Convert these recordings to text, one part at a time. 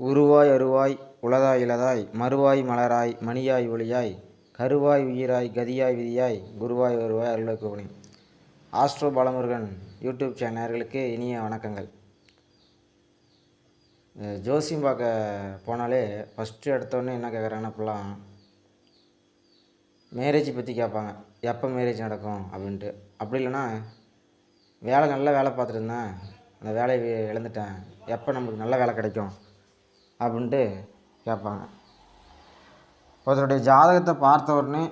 உருவாய் அருவாய் உளதாய் இளதாய் மறுவாய் மலராய் மணியாய் ஒளியாய் கருவாய் உயிராய் கதியாய் விதியாய் குருவாய் வருவாய் அருளக்குவனி. ஆஸ்ட்ரோ பாலமுருகன் யூடியூப் சேனல்களுக்கு இனிய வணக்கங்கள். ஜோசியம் பார்க்க போனாலே ஃபஸ்ட்டு எடுத்தோடனே என்ன கேட்குறாங்கன்னா இப்போல்லாம் மேரேஜ் பற்றி கேட்பாங்க எப்போ மேரேஜ் நடக்கும் அப்படின்ட்டு. அப்படி இல்லைன்னா வேலை நல்ல வேலை பார்த்துட்டு இருந்தேன் அந்த வேலையை இழந்துட்டேன். எப்போ நமக்கு நல்ல வேலை கிடைக்கும் அப்படின்ட்டு கேட்பாங்க ஒருத்தருடைய ஜாதகத்தை பார்த்த உடனே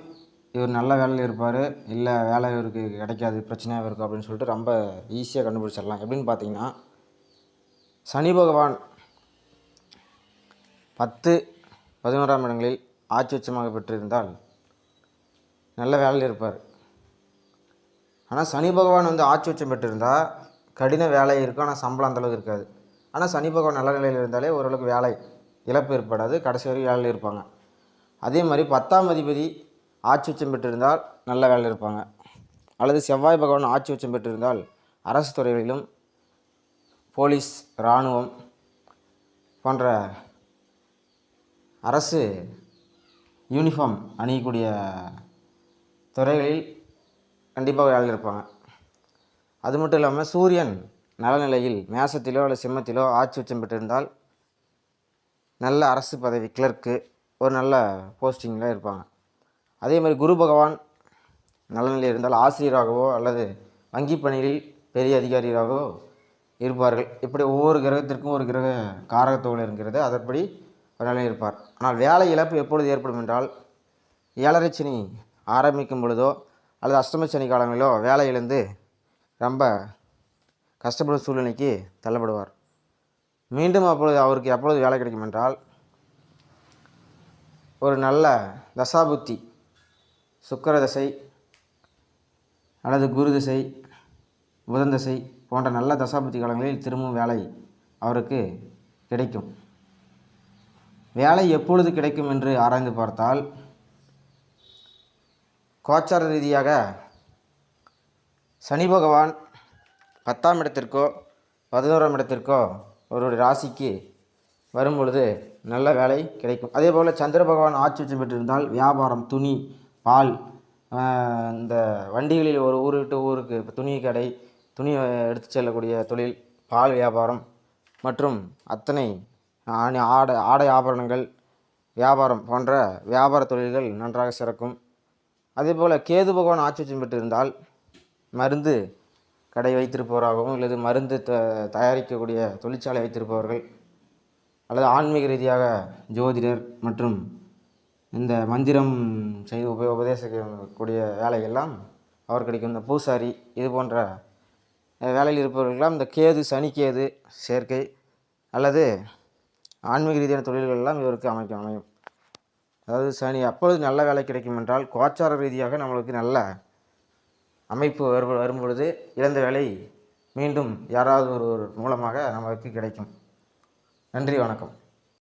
இவர் நல்ல வேலையில் இருப்பார் இல்லை வேலை இவருக்கு கிடைக்காது பிரச்சனையாக இருக்கும் அப்படின்னு சொல்லிட்டு ரொம்ப ஈஸியாக கண்டுபிடிச்சிடலாம். எப்படின்னு பார்த்தீங்கன்னா சனி பகவான் பத்து பதினோராம் இடங்களில் ஆட்சி உச்சமாக பெற்றிருந்தால் நல்ல வேலையில் இருப்பார். ஆனால் சனி பகவான் வந்து ஆட்சி உச்சம் பெற்றிருந்தால் கடின வேலை இருக்கும் ஆனால் சம்பளம் அந்தளவுக்கு இருக்காது. ஆனால் சனி பகவான் நல்ல நிலையில் இருந்தாலே ஓரளவுக்கு வேலை இழப்பு ஏற்படாது கடைசி வரைக்கும் வேலையில் இருப்பாங்க. அதே மாதிரி பத்தாம் அதிபதி ஆட்சி உச்சம் பெற்றிருந்தால் நல்ல வேலையில் இருப்பாங்க. அல்லது செவ்வாய் பகவான் ஆட்சி உச்சம் பெற்றிருந்தால் அரசு துறைகளிலும் போலீஸ் இராணுவம் போன்ற அரசு யூனிஃபார்ம் அணியக்கூடிய துறைகளில் கண்டிப்பாக ஆள் இருப்பாங்க. அது மட்டும் இல்லாமல் சூரியன் நலநிலையில் மேசத்திலோ அல்லது சிம்மத்திலோ ஆட்சி உச்சம் பெற்றிருந்தால் நல்ல அரசு பதவி கிளர்க்கு ஒரு நல்ல போஸ்டிங்கில் இருப்பாங்க. அதே மாதிரி குரு பகவான் நலநிலை இருந்தால் ஆசிரியராகவோ அல்லது வங்கி பணியில் பெரிய அதிகாரியாகவோ இருப்பார்கள். இப்படி ஒவ்வொரு கிரகத்திற்கும் ஒரு கிரக காரகத்துவம் இருக்கிறது. அதன்படி ஒரு நிலையில் இருப்பார். ஆனால் வேலை இழப்பு எப்பொழுது ஏற்படும் என்றால் ஏழரை சனி ஆரம்பிக்கும் பொழுதோ அல்லது அஷ்டம சனி காலங்களிலோ வேலை இழந்து ரொம்ப கஷ்டப்படும் சூழ்நிலைக்கு தள்ளப்படுவார். மீண்டும் அப்பொழுது அவருக்கு எப்பொழுது வேலை கிடைக்கும் என்றால் ஒரு நல்ல தசாபுத்தி சுக்கர தசை அல்லது குரு தசை புதன் தசை போன்ற நல்ல தசாபுத்தி காலங்களில் திரும்பவும் வேலை அவருக்கு கிடைக்கும். வேலை எப்பொழுது கிடைக்கும் என்று ஆராய்ந்து பார்த்தால் கோச்சார ரீதியாக சனி பகவான் பத்தாம் இடத்திற்கோ பதினோராம் இடத்திற்கோ அவருடைய ராசிக்கு வரும் பொழுது நல்ல வேலை கிடைக்கும். அதே போல் சந்திர பகவான் ஆட்சி உச்சம் பெற்றிருந்தால் வியாபாரம் துணி பால் இந்த வண்டிகளில் ஒரு ஊர் விட்டு ஊருக்கு இப்போ துணி கடை துணி எடுத்து செல்லக்கூடிய தொழில் பால் வியாபாரம் மற்றும் அத்தனை ஆடை ஆடை ஆபரணங்கள் வியாபாரம் போன்ற வியாபார தொழில்கள் நன்றாக சிறக்கும். அதே போல் கேது பகவான் ஆட்சி உச்சம் பெற்றிருந்தால் மருந்து கடை வைத்திருப்பவராகவும் அல்லது மருந்து த தயாரிக்கக்கூடிய தொழிற்சாலை வைத்திருப்பவர்கள் அல்லது ஆன்மீக ரீதியாக ஜோதிடர் மற்றும் இந்த மந்திரம் செய்து உப உபதேசிக்கக்கூடிய வேலையெல்லாம் அவர் கிடைக்கும். இந்த பூசாரி இது போன்ற வேலையில் இருப்பவர்களெல்லாம் இந்த கேது சனி கேது சேர்க்கை அல்லது ஆன்மீக ரீதியான தொழில்கள் எல்லாம் இவருக்கு அமைக்கும் அமையும். அதாவது சனி அப்பொழுது நல்ல வேலை கிடைக்கும் என்றால் கோச்சார ரீதியாக நம்மளுக்கு நல்ல அமைப்பு வரும் வரும்பொழுது இழந்த வேலை மீண்டும் யாராவது ஒருவர் மூலமாக நமக்கு கிடைக்கும். நன்றி வணக்கம்.